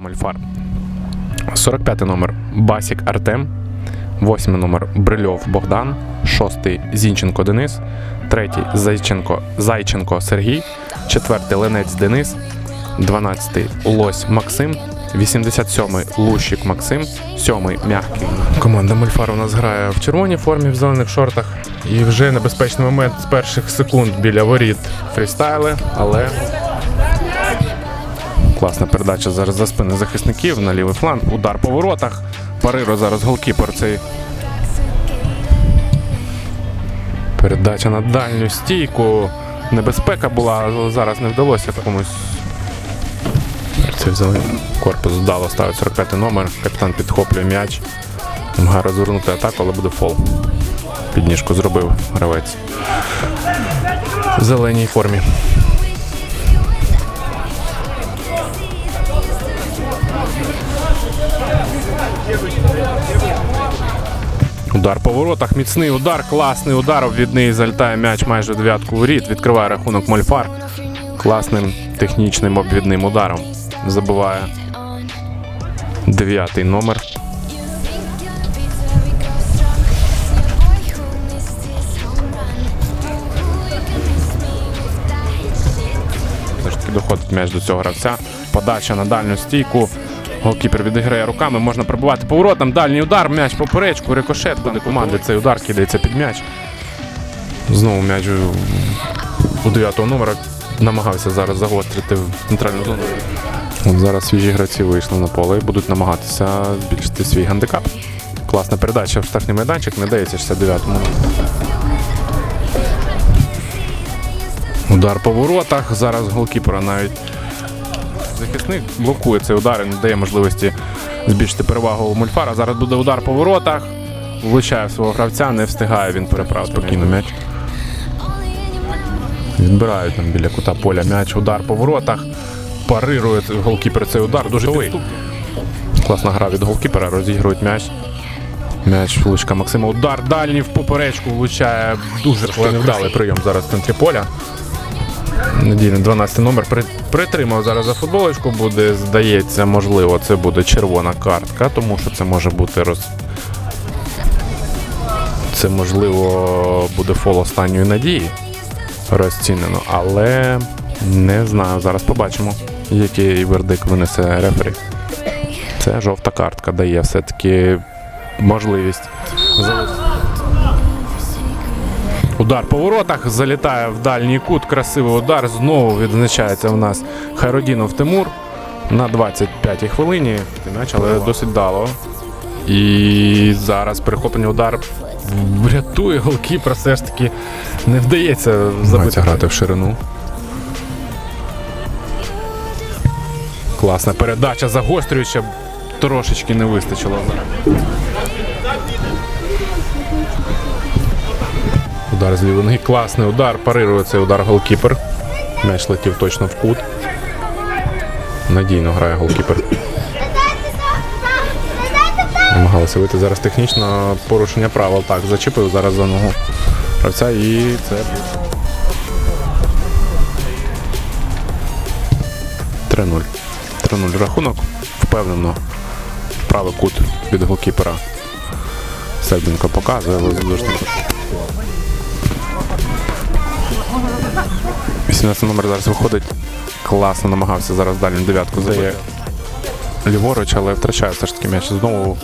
Мальфар. 45 номер Басік Артем. 8 номер Брильов Богдан. 6 Зінченко Денис. 3 Зайченко Зайченко Сергій. 4 Ленець Денис. 12 Лось Максим. 87 Лущик Максим. 7 Мягкий. Команда Мальфар у нас грає в червоній формі в зелених шортах. І вже небезпечний момент з перших секунд біля воріт фрістайли, але Класна передача зараз за спини захисників на лівий фланг. Удар по воротах. Париро зараз голкіпер цей. Передача на дальню стійку. Небезпека була, але зараз не вдалося комусь. Це взяли корпус вдало ставить 45 номер. Капітан підхоплює м'яч. Намагає розвернути атаку, але буде фол. Підніжку зробив гравець. В зеленій формі. Удар по воротах, міцний удар, класний удар. Обвідний залітає м'яч майже дев'ятку воріт. Відкриває рахунок Мольфар. Класним технічним обвідним ударом. Забиває дев'ятий номер. Доходить м'яч до цього гравця. Подача на дальню стійку. Голкіпер відіграє руками, можна пробувати поворотом. Дальній удар, м'яч поперечку, рикошет буде команди. Цей удар кидається під м'яч. Знову м'яч у 9 номера намагався зараз загострити в центральну зону. От зараз свіжі гравці вийшли на поле і будуть намагатися збільшити свій гандикап. Класна передача в штрафний майданчик, не дається 69-му. Удар по воротах. Зараз голкіпера навіть захисник блокує цей удар і не дає можливості збільшити перевагу у Мульфара. Зараз буде удар по воротах. Влучає свого гравця, не встигає він переправити спокійно м'яч. Відбирають там біля кута поля м'яч, удар по воротах. Парирує голкіпер цей удар. Дуже підступний. Класна гра від голкіпера, розігрують м'яч. М'яч влучка Максима. Удар дальній в поперечку влучає. Дуже невдалий прийом зараз в центрі поля. Надійний 12 номер при, притримав зараз за футболочку. Буде, здається, можливо, це буде червона картка, тому що це може бути роз. Це можливо буде фол останньої надії розцінено, але не знаю. Зараз побачимо, який вердикт винесе рефері. Це жовта картка дає все-таки можливість. Удар по воротах залітає в дальній кут. Красивий удар. Знову відзначається у нас Хайродінов Тимур на 25-й хвилині. М'яч, але досить дало. І зараз перехоплення удар врятує голкіпер. Все ж таки не вдається забити грати в ширину. Класна передача загострююча. Трошечки не вистачило Удар з лівої ноги. Класний удар. Парирує цей удар голкіпер. М'яч летів точно в кут. Надійно грає голкіпер. Намагалися вийти зараз технічно порушення правил. Так, зачепив зараз за ногу гравця і це. 3-0. 3-0 рахунок. Впевнено. Правий кут від голкіпера. Сербінко показує, але задушник. 18 номер зараз виходить. Класно намагався зараз дальню дев'ятку зає ліворуч, але втрачає все ж таки м'яч знову.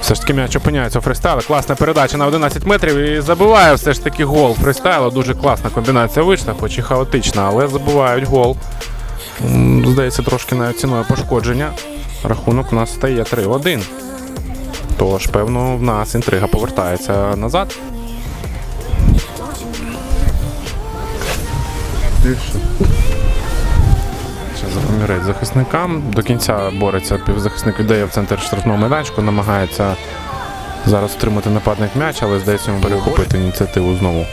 Все ж таки м'яч опиняється у фристайлі. Класна передача на 11 метрів і забиває все ж таки гол фристайлу. Дуже класна комбінація вийшла, хоч і хаотична, але забивають гол. Здається, трошки навіть ціною пошкодження. Рахунок у нас стає 3-1. Тож, певно, в нас інтрига повертається назад. Більше. Ще запомірець захисникам. До кінця бореться півзахисник віддає в центр штрафного майданчику, намагається зараз отримати нападник м'яч, але здається йому перехопити ініціативу знову.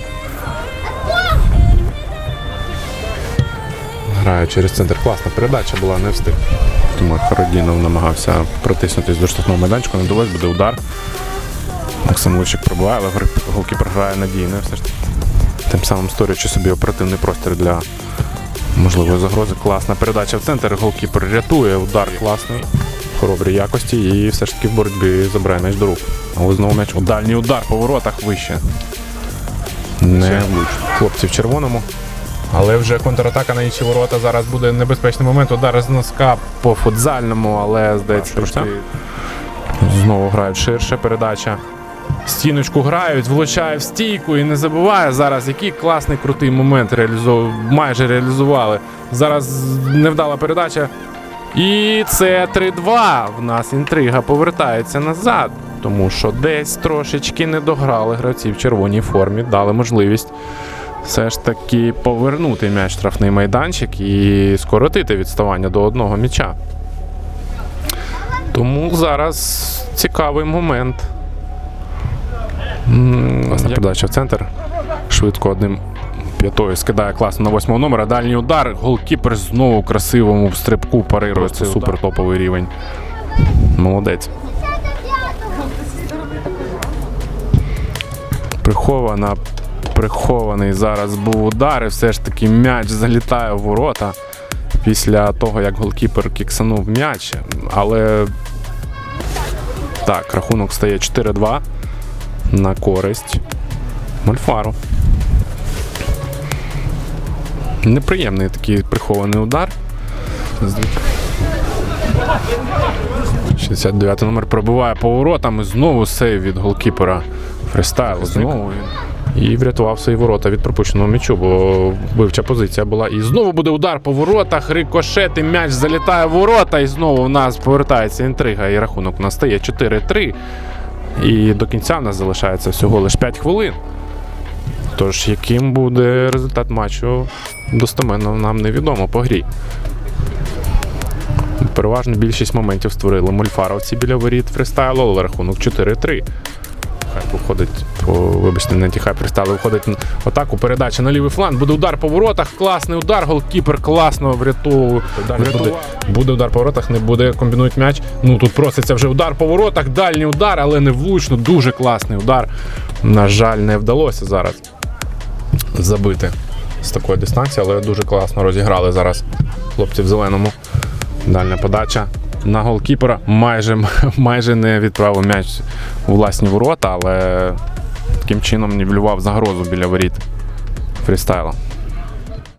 Грає через центр. Класна передача була, не встиг. Тому Хародінов намагався протиснутися до штрафного майданчику, не вдалося, буде удар. Максим Лущик пробиває, але голкіпер грає надійно. Все ж таки тим самим створюючи собі оперативний простір для можливої загрози. Класна передача в центр. Голкіпер рятує. Удар класний. хоробрі якості і все ж таки в боротьбі забирає м'яч до рук. Але знову м'яч дальній удар по воротах вище. Не влучно. Хлопці в червоному. Але вже контратака на інші ворота. Зараз буде небезпечний момент. Удар з носка по футзальному, але здається, трошки знову грають ширше передача. Стіночку грають, влучає в стійку і не забуває зараз, який класний крутий момент реалізов... майже реалізували. Зараз невдала передача. І це 3-2. В нас інтрига повертається назад. Тому що десь трошечки не дограли гравці в червоній формі, дали можливість все ж таки повернути м'яч штрафний майданчик і скоротити відставання до одного м'яча. Тому зараз цікавий момент. Класна передача в центр. Швидко одним п'ятою скидає класно на восьмого номера. Дальній удар. Голкіпер знову в красивому стрибку парирує. Це супер топовий рівень. Молодець. Прихована, прихований зараз був удар, і все ж таки м'яч залітає в ворота після того, як голкіпер кіксанув м'яч. Але так, рахунок стає 4-2 на користь Мольфару. 'Неприємний такий прихований удар. 69 номер пробиває поворотом і знову сейв від голкіпера фристайл. Знову. І врятував свої ворота від пропущеного м'ячу, бо вбивча позиція була. І знову буде удар по воротах, рикошет, і м'яч залітає в ворота, і знову в нас повертається інтрига, і рахунок у нас стає 4-3. І до кінця в нас залишається всього лише 5 хвилин. Тож, яким буде результат матчу, достоменно нам невідомо по грі. Переважно більшість моментів створили мольфаровці біля воріт фристайлу, але рахунок 4-3. Хай виходить, по, вибачте, не ті виходить на атаку, передача на лівий фланг, буде удар по воротах, класний удар, голкіпер класно врятовує. Буде, буде удар по воротах, не буде, комбінують м'яч. Ну тут проситься вже удар по воротах, дальній удар, але не влучно, дуже класний удар. На жаль, не вдалося зараз забити з такої дистанції, але дуже класно розіграли зараз хлопці в зеленому. Дальня подача на голкіпера. Майже, майже не відправив м'яч у власні ворота, але таким чином нівелював загрозу біля воріт фрістайла.